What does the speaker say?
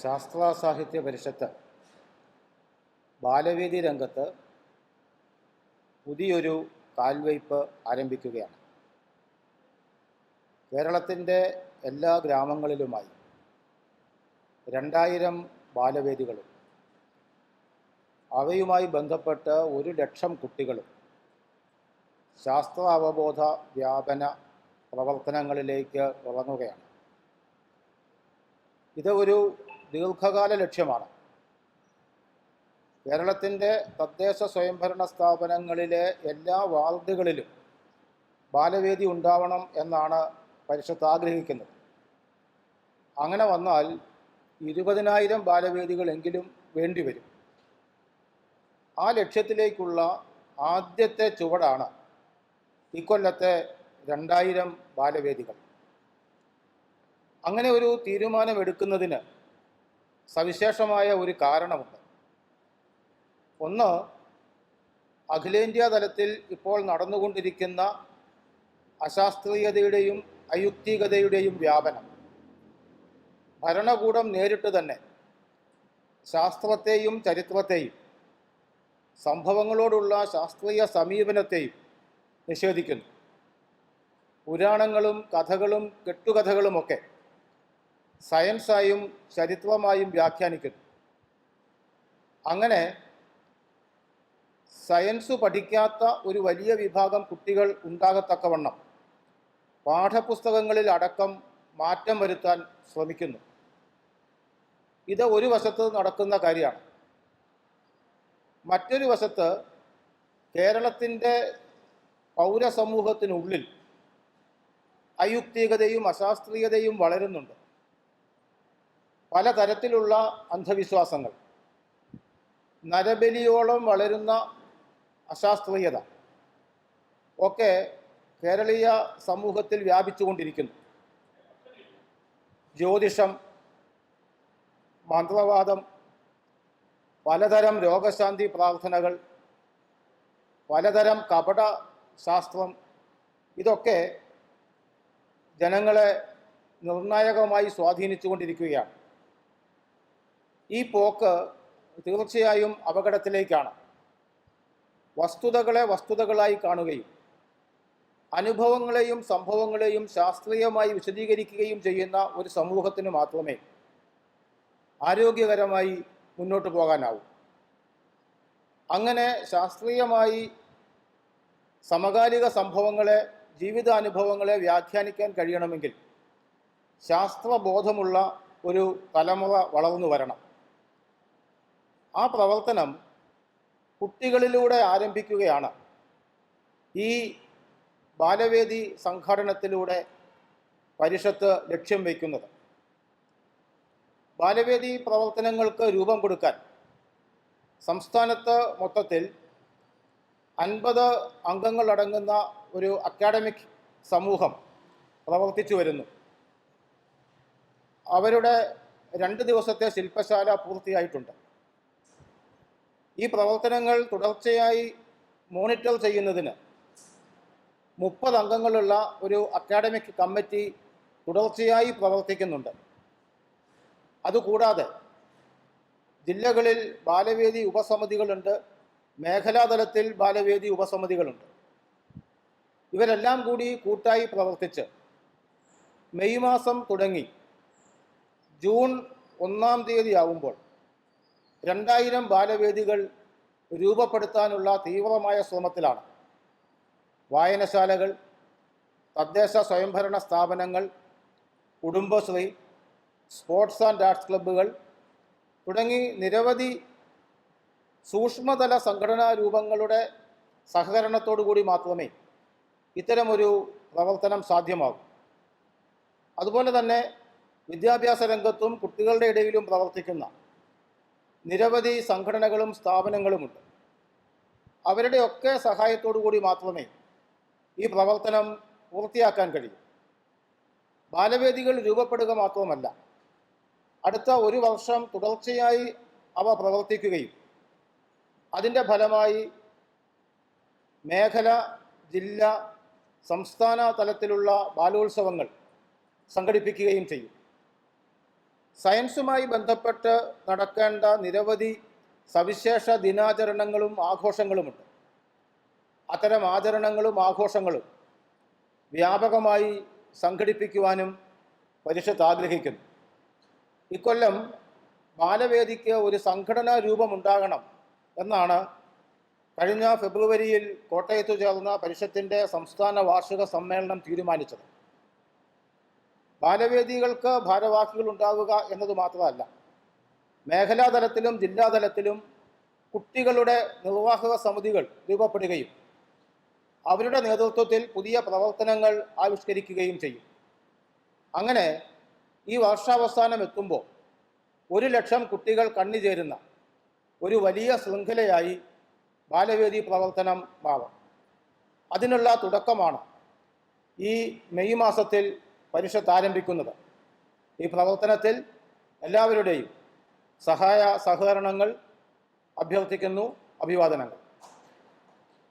ശാസ്ത്ര സാഹിത്യ പരിഷത്ത് ബാലവേദി രംഗത്ത് പുതിയൊരു കാൽവയ്പ് ആരംഭിക്കുകയാണ്. കേരളത്തിന്റെ എല്ലാ ഗ്രാമങ്ങളിലുമായി രണ്ടായിരം ബാലവേദികളും അവയുമായി ബന്ധപ്പെട്ട് ഒരു ലക്ഷം കുട്ടികളും ശാസ്ത്ര അവബോധ വ്യാപന പ്രവർത്തനങ്ങളിലേക്ക് ഇറങ്ങുകയാണ് ഇത് ഒരു ദീർഘകാല ലക്ഷ്യമാണ്. കേരളത്തിന്റെ തദ്ദേശ സ്വയംഭരണ സ്ഥാപനങ്ങളിലെ എല്ലാ വാർഡുകളിലും ബാലവേദി ഉണ്ടാവണം എന്നാണ് പരിഷത്ത് ആഗ്രഹിക്കുന്നത്. അങ്ങനെ വന്നാൽ ഇരുപതിനായിരം ബാലവേദികളെങ്കിലും വേണ്ടിവരും ആ ലക്ഷ്യത്തിലേക്കുള്ള ആദ്യത്തെ ചുവടാണ് ഇക്കൊല്ലത്തെ രണ്ടായിരം ബാലവേദികൾ. അങ്ങനെ ഒരു തീരുമാനമെടുക്കുന്നതിന് സവിശേഷമായ ഒരു കാരണമുണ്ട്. ഒന്ന് അഖിലേന്ത്യാ തലത്തിൽ ഇപ്പോൾ നടന്നുകൊണ്ടിരിക്കുന്ന അശാസ്ത്രീയതയുടെയും അയുക്തികതയുടെയും വ്യാപനം. ഭരണകൂടം നേരിട്ട് തന്നെ ശാസ്ത്രത്തെയും ചരിത്രത്തെയും സംഭവങ്ങളോടുള്ള ശാസ്ത്രീയ സമീപനത്തെയും നിഷേധിക്കുന്നു. പുരാണങ്ങളും കഥകളും കെട്ടുകഥകളുമൊക്കെ സയൻസായും ചരിത്രമായും വ്യാഖ്യാനിക്കുന്നു. അങ്ങനെ സയൻസ് പഠിക്കാത്ത ഒരു വലിയ വിഭാഗം കുട്ടികൾ ഉണ്ടാകത്തക്കവണ്ണം പാഠപുസ്തകങ്ങളിൽ അടക്കം മാറ്റം വരുത്താൻ ശ്രമിക്കുന്നു. ഇത് ഒരു വശത്ത് നടക്കുന്ന കാര്യമാണ്. മറ്റൊരു വശത്ത് കേരളത്തിന്റെ പൗരസമൂഹത്തിനുള്ളിൽ അയുക്തികതയും അശാസ്ത്രീയതയും വളരുന്നുണ്ട്. പലതരത്തിലുള്ള അന്ധവിശ്വാസങ്ങൾ. നരബലിയോളം വളരുന്ന അശാസ്ത്രീയത ഒക്കെ കേരളീയ സമൂഹത്തിൽ വ്യാപിച്ചുകൊണ്ടിരിക്കുന്നു. ജ്യോതിഷം മന്ത്രവാദം പലതരം രോഗശാന്തി പ്രാർത്ഥനകൾ പലതരം കപട ശാസ്ത്രം ഇതൊക്കെ ജനങ്ങളെ നിർണായകമായി സ്വാധീനിച്ചുകൊണ്ടിരിക്കുകയാണ്. ഈ പോക്ക് തീർച്ചയായും അപകടത്തിലേക്കാണ്. വസ്തുതകളെ വസ്തുതകളായി കാണുകയും അനുഭവങ്ങളെയും സംഭവങ്ങളെയും ശാസ്ത്രീയമായി വിശദീകരിക്കുകയും ചെയ്യുന്ന ഒരു സമൂഹത്തിന് മാത്രമേ ആരോഗ്യകരമായി മുന്നോട്ട് പോകാനാവൂ. അങ്ങനെ ശാസ്ത്രീയമായി സമകാലിക സംഭവങ്ങളെ ജീവിതാനുഭവങ്ങളെ വ്യാഖ്യാനിക്കാൻ കഴിയണമെങ്കിൽ ശാസ്ത്രബോധമുള്ള ഒരു തലമുറ വളർന്നു വരണം. ആ പ്രവർത്തനം കുട്ടികളിലൂടെ ആരംഭിക്കുകയാണ്. ഈ ബാലവേദി സംഘാടനത്തിലൂടെ പരിഷത്ത് ലക്ഷ്യം വയ്ക്കുന്നത്. ബാലവേദി പ്രവർത്തനങ്ങൾക്ക് രൂപം കൊടുക്കാൻ സംസ്ഥാനത്ത് മൊത്തത്തിൽ അൻപത് അംഗങ്ങളടങ്ങുന്ന ഒരു അക്കാഡമിക് സമൂഹം പ്രവർത്തിച്ചു വരുന്നു. അവരുടെ രണ്ട് ദിവസത്തെ ശില്പശാല പൂർത്തിയായിട്ടുണ്ട്. ഈ പ്രവർത്തനങ്ങൾ തുടർച്ചയായി മോണിറ്റർ ചെയ്യുന്നതിന് മുപ്പത് അംഗങ്ങളുള്ള ഒരു അക്കാഡമിക് കമ്മിറ്റി തുടർച്ചയായി പ്രവർത്തിക്കുന്നുണ്ട്. അതുകൂടാതെ ജില്ലകളിൽ ബാലവേദി ഉപസമിതികളുണ്ട് മേഖലാതലത്തിൽ ബാലവേദി ഉപസമിതികളുണ്ട്. ഇവരെല്ലാം കൂടി കൂട്ടായി പ്രവർത്തിച്ച് മെയ് മാസം തുടങ്ങി ജൂൺ ഒന്നാം തീയതി ആവുമ്പോൾ രണ്ടായിരം ബാലവേദികൾ രൂപപ്പെടുത്താനുള്ള തീവ്രമായ ശ്രമത്തിലാണ്. വായനശാലകൾ തദ്ദേശ സ്വയംഭരണ സ്ഥാപനങ്ങൾ കുടുംബശ്രീ സ്പോർട്സ് ആൻഡ് ആർട്സ് ക്ലബ്ബുകൾ തുടങ്ങി നിരവധി സൂക്ഷ്മതല സംഘടനാ രൂപങ്ങളുടെ സഹകരണത്തോടു കൂടി മാത്രമേ ഇത്തരമൊരു പ്രവർത്തനം സാധ്യമാകൂ. അതുപോലെ തന്നെ വിദ്യാഭ്യാസ രംഗത്തും കുട്ടികളുടെ ഇടയിലും പ്രവർത്തിക്കുന്ന നിരവധി സംഘടനകളും സ്ഥാപനങ്ങളുമുണ്ട്. അവരുടെയൊക്കെ കൂടി മാത്രമേ ഈ പ്രവർത്തനം പൂർത്തിയാക്കാൻ കഴിയൂ. ബാലവേദികൾ രൂപപ്പെടുക മാത്രമല്ല അടുത്ത ഒരു വർഷം തുടർച്ചയായി അവ പ്രവർത്തിക്കുകയും അതിന്റെ ഫലമായി മേഖല ജില്ല സംസ്ഥാന തലത്തിലുള്ള ബാലോത്സവങ്ങൾ സംഘടിപ്പിക്കുകയും ചെയ്യും. സയൻസുമായി ബന്ധപ്പെട്ട് നടക്കേണ്ട നിരവധി സവിശേഷ ദിനാചരണങ്ങളും ആഘോഷങ്ങളുമുണ്ട്. അത്തരം ആചരണങ്ങളും ആഘോഷങ്ങളും വ്യാപകമായി സംഘടിപ്പിക്കുവാനും പരിഷത്ത് ആഗ്രഹിക്കുന്നു. ഇക്കൊല്ലം ബാലവേദിക്ക് ഒരു സംഘടനാ രൂപമുണ്ടാകണം എന്നാണ് കഴിഞ്ഞ ഫെബ്രുവരിയിൽ കോട്ടയത്ത് ചേർന്ന പരിഷത്തിന്റെ സംസ്ഥാന വാർഷിക സമ്മേളനം തീരുമാനിച്ചത്. ബാലവേദികൾക്ക് ഭാരവാഹികൾ ഉണ്ടാവുക എന്നത് മാത്രമല്ല മേഖലാ തലത്തിലും ജില്ലാ തലത്തിലും കുട്ടികളുടെ നിർവാഹക സമിതികൾ രൂപപ്പെടുകയും അവരുടെ നേതൃത്വത്തിൽ പുതിയ പ്രവർത്തനങ്ങൾ ആവിഷ്കരിക്കുകയും ചെയ്യും. അങ്ങനെ ഈ വർഷാവസാനം എത്തുമ്പോൾ ഒരു ലക്ഷം കുട്ടികൾ കണ്ണിചേരുന്ന ഒരു വലിയ ശൃംഖലയായി ബാലവേദി പ്രവർത്തനം മാറും. അതിനുള്ള തുടക്കമാണ് ഈ മെയ് മാസത്തിൽ പരിഷത്ത് ആരംഭിക്കുന്നത് ഈ പ്രവർത്തനത്തിൽ എല്ലാവരുടെയും സഹായ സഹകരണങ്ങൾ അഭ്യർത്ഥിക്കുന്നു അഭിവാദനങ്ങൾ.